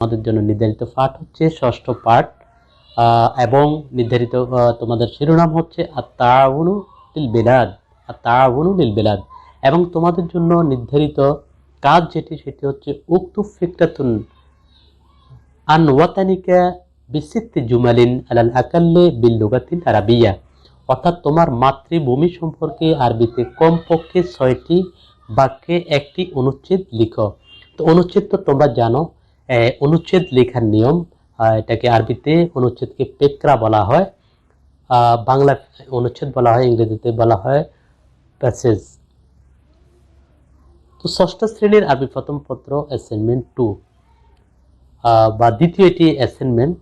তোমাদের জন্য নির্ধারিত পাঠ হচ্ছে ষষ্ঠ পাঠ এবং নির্ধারিত তোমাদের শিরোনাম হচ্ছে আত্মাউনু লিল বেলাদ, আত্মাউনু লিল বেলাদ। এবং তোমাদের জন্য নির্ধারিত কাজ যেটি, সেটি হচ্ছে উক্তু ফিকরাতুন আন ওয়াতানিকা বিসিত্তি জুমালিন আলাল আকাল্লে বিল লুগাতিল আরাবিয়া। অর্থাৎ তোমার মাতৃভূমি সম্পর্কে আরবিতে কমপক্ষে ছয়টি বাক্যে একটি অনুচ্ছেদ লিখো। তো অনুচ্ছেদ তো তোমরা জানো অনুচ্ছেদ লেখার নিয়ম এটাকে আরবিতে অনুচ্ছেদকে পেকরা বলা হয়। বাংলা অনুচ্ছেদ বলা হয়, ইংরেজিতে বলা হয় প্যাসেজ। তো ষষ্ঠ শ্রেণির আরবি প্রথম পত্র, অ্যাসাইনমেন্ট টু। বা দ্বিতীয় এটি অ্যাসাইনমেন্ট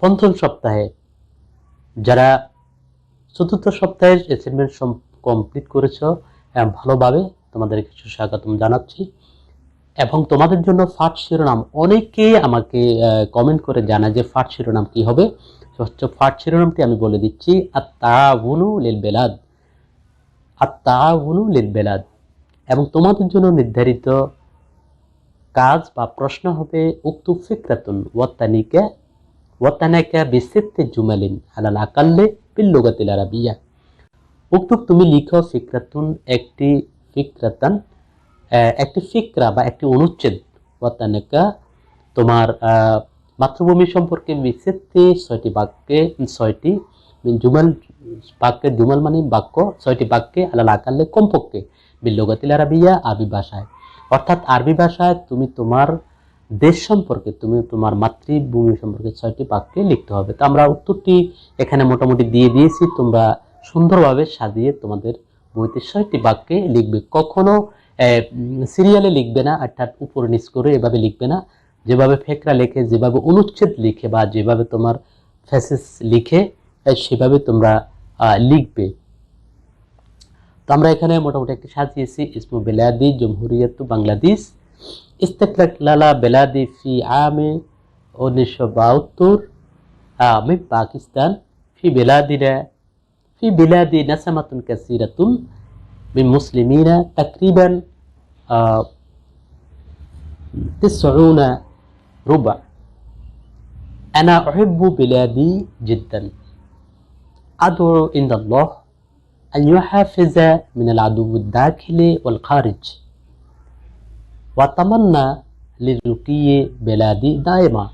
পঞ্চম সপ্তাহে। যারা চতুর্থ সপ্তাহের অ্যাসাইনমেন্ট কমপ্লিট করেছ ভালোভাবে তোমাদের কিছু স্বাগতম জানাচ্ছি। এবং তোমাদের জন্য ফাট শিরোনাম অনেকেই আমাকে কমেন্ট করে জানায় যে ফাট শিরোনাম কি হবে। হচ্ছে ফাট শিরোনামটি আমি বলে দিচ্ছি আত্মাউনু লিল বেলাদ। আত্মাউনু লিল বেলাদ। এবং তোমাদের জন্য নির্ধারিত কাজ বা প্রশ্ন হবে, উক্ত ফিকরাতুন ওয়াত্তানিকা, ওয়াত্তানাকা বিসিত্তে জুমালিন আলাল আকাল্লে বিল লুগাতিল আরাবিয়া। উক্ত তুমি লিখো ফিকরাতুন, একটি ফিকরাতান একটি ফিকরা বা একটি অনুচ্ছেদ, ওয়াত্তানাকা, তোমার মাতৃভূমি সম্পর্কে বিসিত্তে ছয়টি বাক্যে, ছয়টি জুমাল বাক্যের জুমাল মানে বাক্য, ছয়টি বাক্যে আলাল আকাল্লে কমপক্ষে বিল লুগাতিল আরাবিয়া, আরবি ভাষায়। অর্থাৎ আরবি ভাষায় তুমি তোমার দেশ সম্পর্কে, তুমি তোমার মাতৃভূমি সম্পর্কে ছয়টি বাক্যে লিখতে হবে। তো আমরা উত্তরটি এখানে মোটামুটি দিয়ে দিয়েছি, তোমরা সুন্দরভাবে সাজিয়ে তোমাদের বইতে ছয়টি বাক্যে লিখবে। কখনো সিরিয়ালে লিখবে না, অর্থাৎ উপর নিচ করে এভাবে লিখবে না। যেভাবে ফেকরা লেখে, যেভাবে অনুচ্ছেদ লিখে বা যেভাবে তোমার ফ্যাসেস লিখে সেভাবে তোমরা লিখবে। তো আমরা এখানে মোটামুটি একটি সাজিয়েছি। ইসমু বেলাদি, জমহুরিয়ত, বাংলাদেশ। ইস্তেকলালা বেলাদি ফি আমে উনিশশো বাহাত্তর। আমি পাকিস্তান। ফি বেলাদিরা ফি বেলাদি নাসামাতুন কাসিরাতুন। من مسلمين تقريبا آه، تسعون ربع. أنا أحب بلادي جدا. أدعو إن الله أن يحافظ من العدو الداخلي والخارج. وأتمنى لرقي بلادي دائما.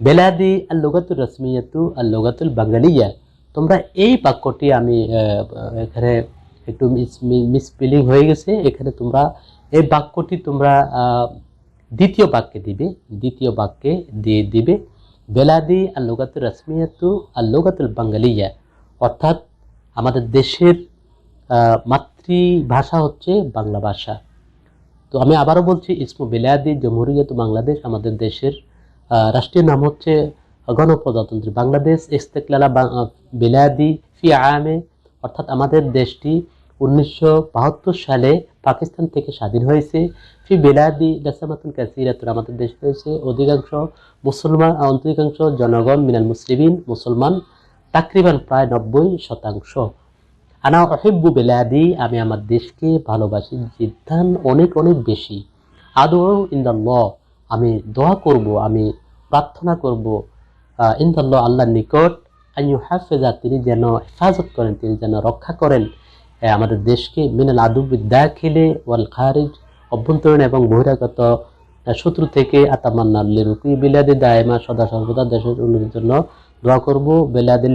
بلادي اللغة الرسمية اللغة البنغالية. তোমরা এই বাক্যটি আমি এখানে একটু মিসপিলিং হয়ে গেছে। এখানে তোমরা এই বাক্যটি তোমরা দ্বিতীয় বাক্যে দিবে, দ্বিতীয় বাক্যে দিয়ে দিবে, বেলাদি আল লুগাতুর রসমিয়াতু লুগাতুল বাঙ্গালিয়া। অর্থাৎ আমাদের দেশের মাতৃভাষা হচ্ছে বাংলা ভাষা। তো আমি আবারও বলছি, ইসমু বিলাদি জমহুরিয়ত বাংলাদেশ আমাদের দেশের রাষ্ট্রীয় নাম হচ্ছে গণপ্রজাতন্ত্রী বাংলাদেশ ইস্তেকলালা বিলাদি ফি আয়ামে অর্থাৎ আমাদের দেশটি উনিশশো বাহাত্তর সালে পাকিস্তান থেকে স্বাধীন হয়েছে। ফি বিলাদি দাসামাতুন কাসিরাতুন আমাদের দেশ রয়েছে। অধিকাংশ মুসলমান অধিকাংশ জনগণ মিনাল মুসলিমিন, মুসলমান। তাকরিবান প্রায় নব্বই শতাংশ। আনা অহিব্বু বেলাদি, আমি আমার দেশকে ভালোবাসি, জিদ্দান অনেক অনেক বেশি। আদৌ ইন্দাল্লাহ, আমি দোয়া করব, আমি প্রার্থনা করব ইন্দাল্লাহ আল্লাহ নিকট আইয়ু হাফেজা তিনি যেন হেফাজত করেন, তিনি যেন রক্ষা করেন আমাদের দেশকে, মিনাল আদুবিদ্যা খেলে ওয়াল খারিজ, অভ্যন্তরীণ এবং বহিরাগত শত্রু থেকে আতামান্না রুকি বিলাদি দায়মা সদা সর্বদা দেশের উন্নতির জন্য দোয়া করব। বেলাদি